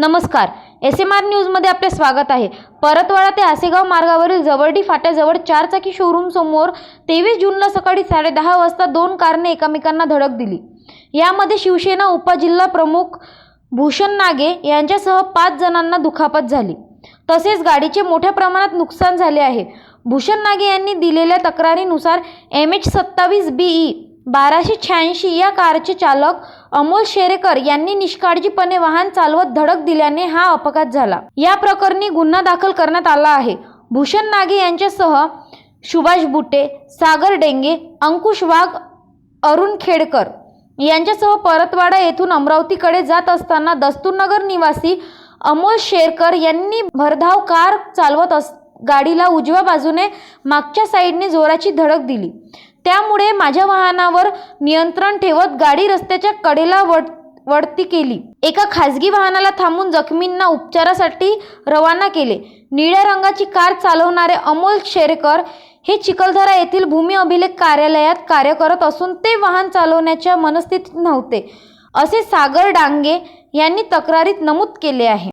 नमस्कार. S M R न्यूजमध्ये आपले स्वागत आहे. परतवाडा ते आसेगाव मार्गावरील जवळडी फाट्याजवळ चारचाकी शोरूम समोर तेवीस जूनला सकाळी साडेदहा वाजता दोन कारने एकमेकांना धडक दिली. यामध्ये शिवसेना उपजिल्हा प्रमुख भूषण नागे यांच्यासह पाच जणांना दुखापत झाली. तसेच गाडीचे मोठ्या प्रमाणात नुकसान झाले आहे. भूषण नागे यांनी दिलेल्या तक्रारीनुसार एम एच सत्तावीस बी ई बाराशे शहाऐंशी या कारचे चालक अमोल शेरेकर यांनी निष्काळजीपणे वाहन चालवत धडक दिल्याने हा अपघात झाला. या प्रकरणी गुन्हा दाखल करण्यात आला आहे. भूषण नागे यांच्यासह सुभाष बुटे सागर डेंगे अंकुश वाघ अरुण खेडकर यांच्यासह परतवाडा येथून अमरावतीकडे जात असताना दस्तूरनगर निवासी अमोल शेरकर यांनी भरधाव कार चालवत अस गाडीला उजव्या बाजूने मागच्या साईडने जोराची धडक दिली. त्यामुळे माझ्या वाहनावर नियंत्रण ठेवत गाडी रस्त्याच्या कडेला वळ वळती केली. एका खासगी वाहनाला थांबून जखमींना उपचारासाठी रवाना केले. निळ्या रंगाची कार चालवणारे अमोल शेरकर हे चिखलदरा येथील भूमी अभिलेख कार्यालयात कार्य करत असून ते वाहन चालवण्याच्या मनस्थितीत नव्हते. असे सागर डांगे यांनी तक्रारीत नमूद केले आहे.